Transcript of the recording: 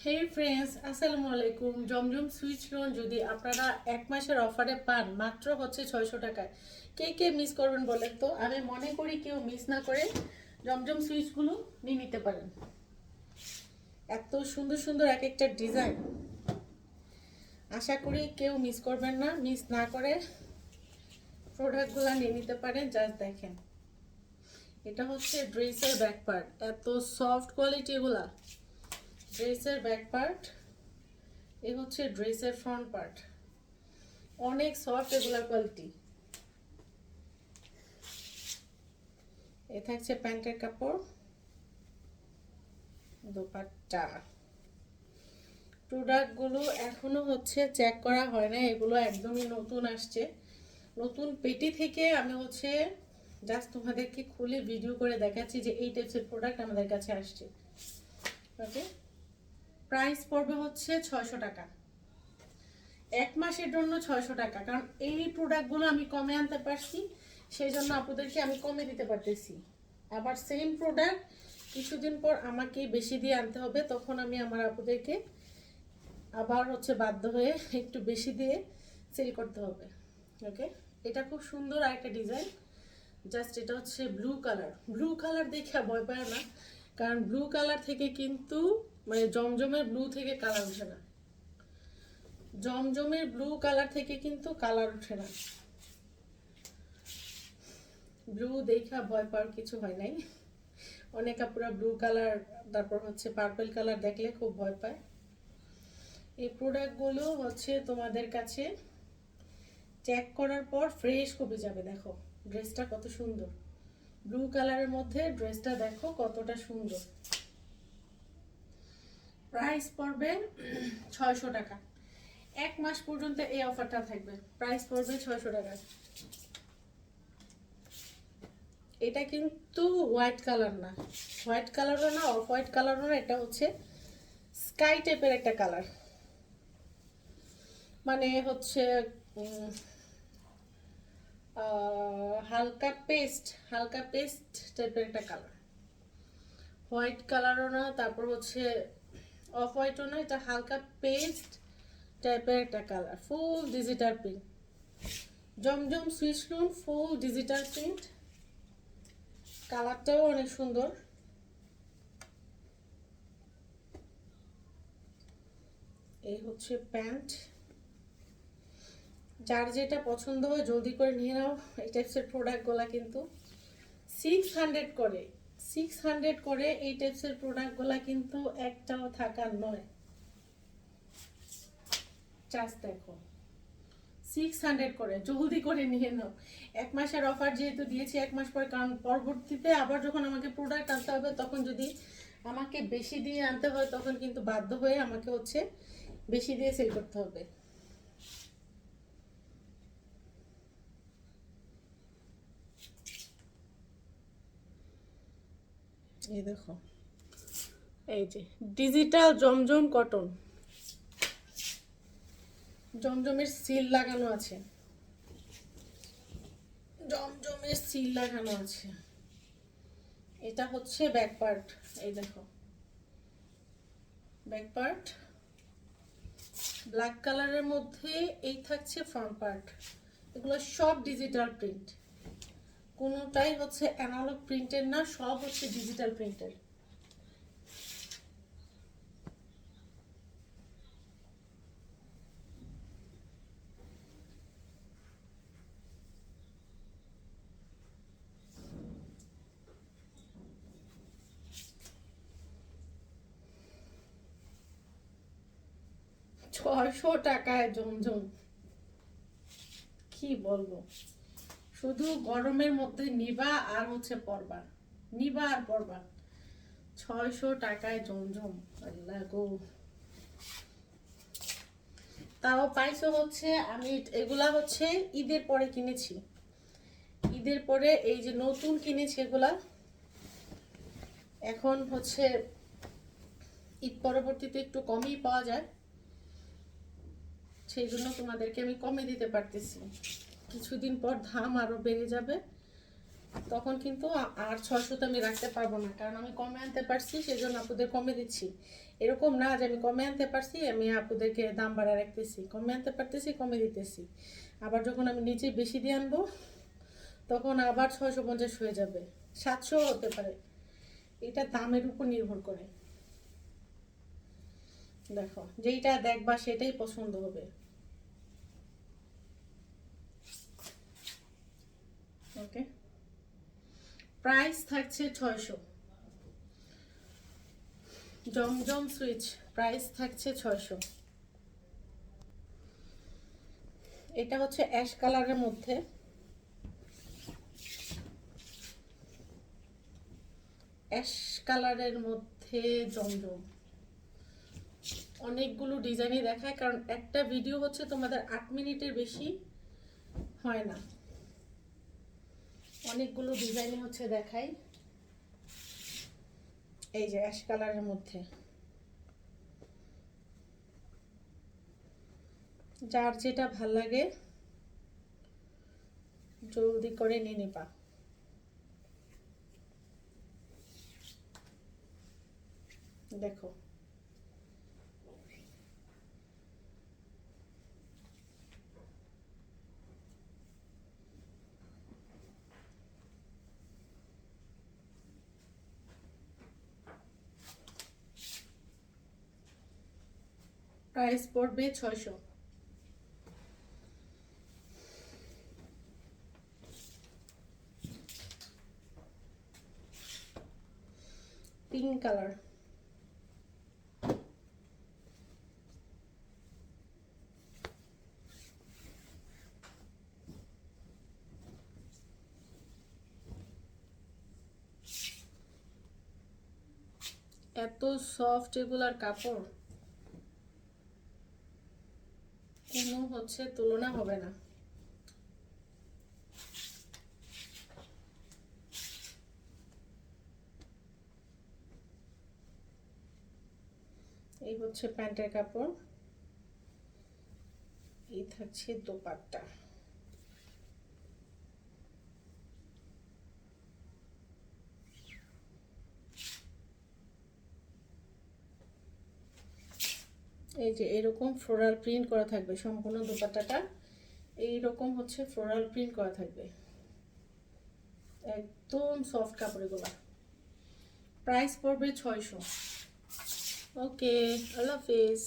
হে friends আসসালামু আলাইকুম জমজম Swiss loan যদি আপনারা এক মাসের অফারে পান মাত্র হচ্ছে ছয়শো টাকায় কে কে মিস করবেন বলেন তো আমি মনে করি কেউ মিস না করে জমজম সুইচগুলো নিয়ে নিতে পারেন এত সুন্দর সুন্দর এক একটা ডিজাইন আশা করি কেউ মিস করবেন না মিস না করে প্রোডাক্টগুলো নিয়ে নিতে পারেন জাস্ট দেখেন এটা হচ্ছে ড্রেসের ব্যাক পার্ট এত সফট কোয়ালিটি এগুলা ড্রেসের ব্যাক পার্ট এ হচ্ছে ড্রেসের ফ্রন্ট পার্ট অনেক সফট এগুলার কোয়ালিটি এ থাকছে প্যান্টের কাপড়। দোপাট্টা। প্রোডাক্টগুলো এখনও হচ্ছে চেক করা হয় না এগুলো একদমই নতুন আসছে। নতুন পেটি থেকে আমি হচ্ছে জাস্ট তোমাদেরকে খুলে ভিডিও করে দেখাচ্ছি যে এই টাইপসের প্রোডাক্ট আমাদের কাছে আসছে। ওকে প্রাইস পড়বে হচ্ছে ছয়শো টাকা। এক মাসের জন্য ছয়শো টাকা, কারণ এই প্রোডাক্টগুলো আমি কমে আনতে পারছি, সেই জন্য আপুদেরকে আমি কমে দিতে পারতেছি। আবার সেম প্রোডাক্ট কিছুদিন পর আমাকে বেশি দিয়ে আনতে হবে, তখন আমি আমার আপুদেরকে আবার হচ্ছে বাধ্য হয়ে একটু বেশি দিয়ে সেল করতে হবে। ওকে এটা খুব সুন্দর আরেকটা ডিজাইন জাস্ট এটা হচ্ছে ব্লু কালার ব্লু কালার দেখে ভয় পায় না, কারণ ব্লু কালার থেকে কিন্তু মানে জমজমের ব্লু থেকে কালার ওঠে না। জমজমের ব্লু কালার থেকে কিন্তু কালার ওঠে না। ব্লু দেখা ভয় পাওয়ার কিছু হয় নাই। অনেক আপুরা ব্লু কালার তারপর হচ্ছে পার্পল কালার দেখলে খুব ভয় পায়। এই প্রোডাক্টগুলো হচ্ছে তোমাদের কাছে চেক করার পর ফ্রেশ কপি যাবে, দেখো। ড্রেসটা কত সুন্দর। ব্লু কালারের মধ্যে ড্রেসটা দেখো কতটা সুন্দর। প্রাইস পড়বে ছয়শো টাকা। এক মাস পর্যন্ত এই অফারটা থাকবে। প্রাইস পড়বে ছয়শো টাকা। এটা কিন্তু হোয়াইট কালার না। হোয়াইট কালারও না, অফ হোয়াইট কালারও না, এটা হচ্ছে স্কাই টাইপের একটা কালার। মানে হচ্ছে হালকা পেস্ট হালকা পেস্ট টাইপের একটা কালার। হোয়াইট কালারও না, তারপর হচ্ছে অফ হোয়াইটও না এটা হালকা পেস্ট টাইপের একটা colour full digital print Zamzam Swiss lawn full digital print কালারটাও অনেক সুন্দর। এই হচ্ছে প্যান্ট। যার যেটা পছন্দ হয়, জলদি করে নিয়ে নাও। এই টাইপসের প্রোডাক্টগুলো কিন্তু সিক্স হান্ড্রেড করে। সিক্স হান্ড্রেড করে এই টাইপসের প্রোডাক্টগুলো কিন্তু একটাও থাকার নয়। চার্জ দেখো। সিক্স হান্ড্রেড করে, জলদি করে নিয়ে নাও। এক মাসের অফার যেহেতু দিয়েছি, এক মাস পর কারণ পরবর্তীতে আবার যখন আমাকে প্রোডাক্ট আনতে হবে, তখন যদি আমাকে বেশি দিয়ে আনতে হয়, তখন কিন্তু বাধ্য হয়ে আমাকে হচ্ছে বেশি দিয়ে সেল করতে হবে। এই দেখো। এই যে ডিজিটাল জমজম কটন জমজমের সিল লাগানো আছে। জমজমের সিল লাগানো আছে। এটা হচ্ছে ব্যাক পার্ট এই দেখো। ব্যাক পার্ট ব্ল্যাক কালারের মধ্যে এই থাকছে ফ্রন্ট পার্ট এগুলো সব ডিজিটাল প্রিন্ট কোনোটাই হচ্ছে অ্যানালগ প্রিন্টের না সব হচ্ছে ডিজিটাল প্রিন্টের ছয়শো টাকায় জমজম। কি বলব? শুধু গরমের মধ্যে নিবা আর হচ্ছে পরবা নিবা আর পরবা ছয়শো টাকায় জমজম, আল্লাহ গো। তাও পাইছো হচ্ছে, আমি এগুলা হচ্ছে ঈদের পরে কিনেছি। ঈদের পরে এই যে নতুন কিনেছি এগুলা, এখন হচ্ছে ঈদ পরবর্তীতে একটু কমই পাওয়া যায়। সেই জন্য তোমাদেরকে আমি কমে দিতে পারতেছি। কিছুদিন পর দাম আরও বেড়ে যাবে, তখন কিন্তু আর ছয়শোতে আমি রাখতে পারব না, কারণ আমি কমে আনতে পারছি সেই জন্য আপুদের কমে দিচ্ছি। এরকম না যে আমি কমে আনতে পারছি, আমি আপুদেরকে দাম বাড়া রাখতেছি। কমে আনতে পারতেছি, কমে দিতেছি। আবার যখন আমি নিজে বেশি দিয়ে আনব, তখন আবার ছয়শো পঞ্চাশ হয়ে যাবে। সাতশো হতে পারে। এটা দামের উপর নির্ভর করে। দেখো, যেইটা দেখবা সেটাই পছন্দ হবে ওকে প্রাইস থাকছে ছয়শো। জমজম সুইচ, প্রাইস থাকছে ছয়শো। এটা হচ্ছে অ্যাশ কালারের মধ্যে। অ্যাশ কালারের মধ্যে জমজম। অনেকগুলো ডিজাইনই দেখায়, কারণ একটা ভিডিও হচ্ছে তোমাদের আট মিনিটের বেশি হয় না। অনেকগুলো ডিজাইন হচ্ছে দেখাই। এই যে অ্যাশ কালারের মধ্যে। যার যেটা ভালো লাগে, জলদি করে নিয়ে নিবা। দেখো। প্রাইস পড়বে ছয়শো। পিঙ্ক কালার এত সফট এগুলার কাপড়। হচ্ছে তুলনা হবে না। এই হচ্ছে প্যান্টের কাপড়। এই থাকছে দোপাট্টা। এই যে এরকম ফ্লোরাল প্রিন্ট করা থাকবে, সম্পূর্ণ দোপাট্টাটা। এইরকম হচ্ছে ফ্লোরাল প্রিন্ট করা থাকবে। একদম সফট কাপড় এগুলো প্রাইস পড়বে ছয়শো। ওকে আল্লাহ হাফিজ।